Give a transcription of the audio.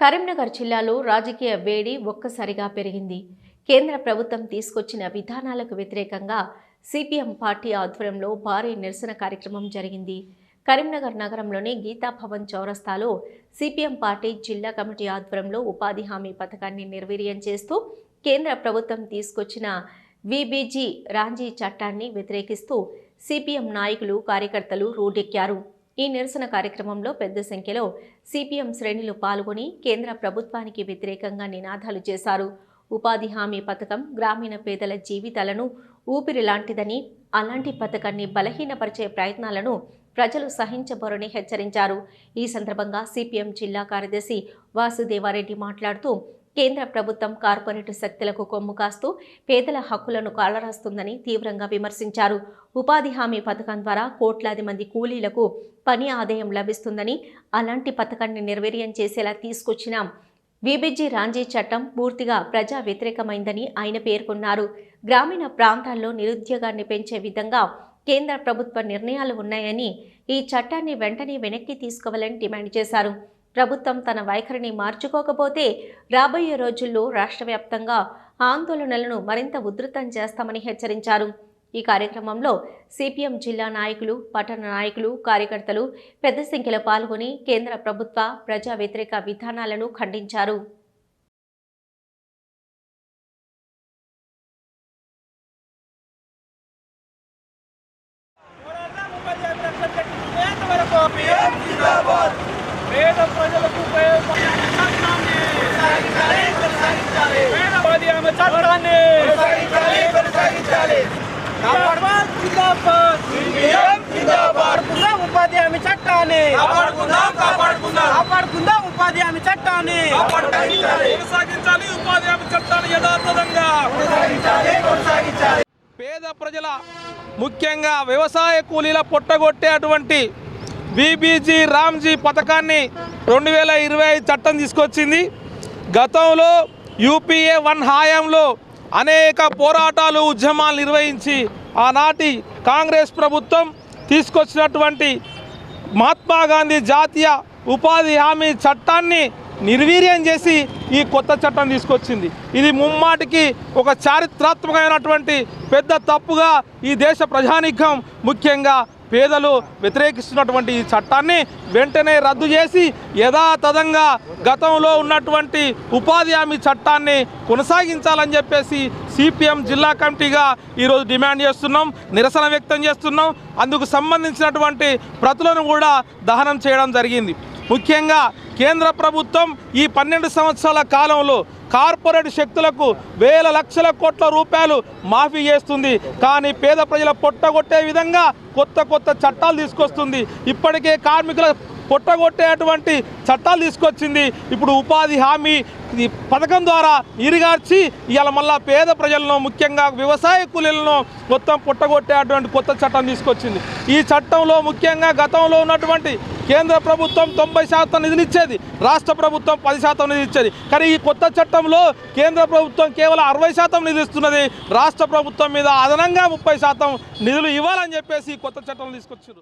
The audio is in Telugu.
కరీంనగర్ జిల్లాలో రాజకీయ వేడి ఒక్కసారిగా పెరిగింది. కేంద్ర ప్రభుత్వం తీసుకొచ్చిన విధానాలకు వ్యతిరేకంగా సిపిఎం పార్టీ ఆధ్వర్యంలో భారీ నిరసన కార్యక్రమం జరిగింది. కరీంనగర్ నగరంలోని గీతాభవన్ చౌరస్తాలో సిపిఎం పార్టీ జిల్లా కమిటీ ఆధ్వర్యంలో ఉపాధి హామీ పథకాన్ని నిర్వీర్యం చేస్తూ కేంద్ర ప్రభుత్వం తీసుకొచ్చిన విబీజీ రాంజీ చట్టాన్ని వ్యతిరేకిస్తూ సిపిఎం నాయకులు కార్యకర్తలు రోడ్డెక్కారు ఈ నిరసన కార్యక్రమంలో పెద్ద సంఖ్యలో సిపిఎం శ్రేణులు పాల్గొని కేంద్ర ప్రభుత్వానికి వ్యతిరేకంగా నినాదాలు చేశారు. ఉపాధి హామీ పథకం గ్రామీణ పేదల జీవితాలను ఊపిరి లాంటిదని అలాంటి పథకాన్ని బలహీనపరిచే ప్రయత్నాలను ప్రజలు సహించబోరని హెచ్చరించారు. ఈ సందర్భంగా సిపిఎం జిల్లా కార్యదర్శి వాసుదేవారెడ్డి మాట్లాడుతూ కేంద్ర ప్రభుత్వం కార్పొరేట్ శక్తులకు కొమ్ము కాస్తూ పేదల హక్కులను కాలరాస్తుందని తీవ్రంగా విమర్శించారు. ఉపాధి హామీ పథకం ద్వారా కోట్లాది మంది కూలీలకు పని ఆదాయం లభిస్తుందని అలాంటి పథకాన్ని నిర్వీర్యం చేసేలా తీసుకొచ్చిన విబిజీ రాంజీ చట్టం పూర్తిగా ప్రజా వ్యతిరేకమైందని ఆయన పేర్కొన్నారు. గ్రామీణ ప్రాంతాల్లో నిరుద్యోగాన్ని పెంచే విధంగా కేంద్ర ప్రభుత్వ నిర్ణయాలు ఉన్నాయని ఈ చట్టాన్ని వెంటనే వెనక్కి తీసుకోవాలని డిమాండ్ చేశారు. ప్రభుత్వం తన వైఖరిని మార్చుకోకపోతే రాబోయే రోజుల్లో రాష్ట్ర వ్యాప్తంగా ఆందోళనలను మరింత ఉధృతం చేస్తామని హెచ్చరించారు. ఈ కార్యక్రమంలో సిపిఎం జిల్లా నాయకులు పట్టణ నాయకులు కార్యకర్తలు పెద్ద సంఖ్యలో పాల్గొని కేంద్ర ప్రభుత్వ ప్రజా వ్యతిరేక విధానాలను ఖండించారు. పేద ప్రజలకు ఉపయోగపడే చట్టాన్ని పేదవాది ఆమె చట్టాన్ని కాపాడవాలి జిందాబాద్. కాపాడుకుందాం ఉపాధి హామీ చట్టాన్ని కాపాడుకుందాం కాపాడుకుందాం. కాపాడుకుందాం. ఉపాధి హామీ చట్టాన్ని కొనసాగించాలి. ఉపాధి హామీ చట్టాన్ని యథాతథంగా పేద ప్రజల ముఖ్యంగా వ్యవసాయ కూలీల పొట్టగొట్టేటువంటి బీబీజీ రామ్జీ పథకాన్ని రెండు వేల ఇరవై ఐదు చట్టం తీసుకొచ్చింది. గతంలో యూపీఏ వన్ హాయంలో అనేక పోరాటాలు ఉద్యమాలు నిర్వహించి ఆనాటి కాంగ్రెస్ ప్రభుత్వం తీసుకొచ్చినటువంటి మహాత్మా గాంధీ జాతీయ ఉపాధి హామీ చట్టాన్ని నిర్వీర్యం చేసి ఈ కొత్త చట్టం తీసుకొచ్చింది. ఇది ముమ్మాటికి ఒక చారిత్రాత్మకమైనటువంటి పెద్ద తప్పుగా ఈ దేశ ప్రజానీకం ముఖ్యంగా పేదలు వ్యతిరేకిస్తున్నటువంటి ఈ చట్టాన్ని వెంటనే రద్దు చేసి యథాతథంగా గతంలో ఉన్నటువంటి ఉపాధి హామీ చట్టాన్ని కొనసాగించాలని చెప్పేసి సిపిఎం జిల్లా కమిటీగా ఈరోజు డిమాండ్ చేస్తున్నాం నిరసన వ్యక్తం చేస్తున్నాం. అందుకు సంబంధించినటువంటి ప్రతులను కూడా దహనం చేయడం జరిగింది. ముఖ్యంగా కేంద్ర ప్రభుత్వం ఈ పన్నెండు సంవత్సరాల కాలంలో కార్పొరేట్ శక్తులకు వేల లక్షల కోట్ల రూపాయలు మాఫీ చేస్తుంది. కానీ పేద ప్రజల పొట్టగొట్టే విధంగా కొత్త కొత్త చట్టాలు తీసుకొస్తుంది. ఇప్పటికే కార్మికుల పొట్టగొట్టేటువంటి చట్టాలు తీసుకొచ్చింది. ఇప్పుడు ఉపాధి హామీ పథకం ద్వారా ఇరిగార్చి ఇవాళ మళ్ళా పేద ప్రజలను ముఖ్యంగా వ్యవసాయ కూలీలను మొత్తం పుట్టగొట్టేటువంటి కొత్త చట్టం తీసుకొచ్చింది. ఈ చట్టంలో ముఖ్యంగా గతంలో ఉన్నటువంటి కేంద్ర ప్రభుత్వం తొంభై శాతం నిధులు ఇచ్చేది రాష్ట్ర ప్రభుత్వం పది శాతం నిధులు ఇచ్చేది కానీ ఈ కొత్త చట్టంలో కేంద్ర ప్రభుత్వం కేవలం అరవై శాతం నిధులు ఇస్తున్నది రాష్ట్ర ప్రభుత్వం మీద అదనంగా ముప్పై శాతం నిధులు ఇవ్వాలని చెప్పేసి ఈ కొత్త చట్టం తీసుకొచ్చారు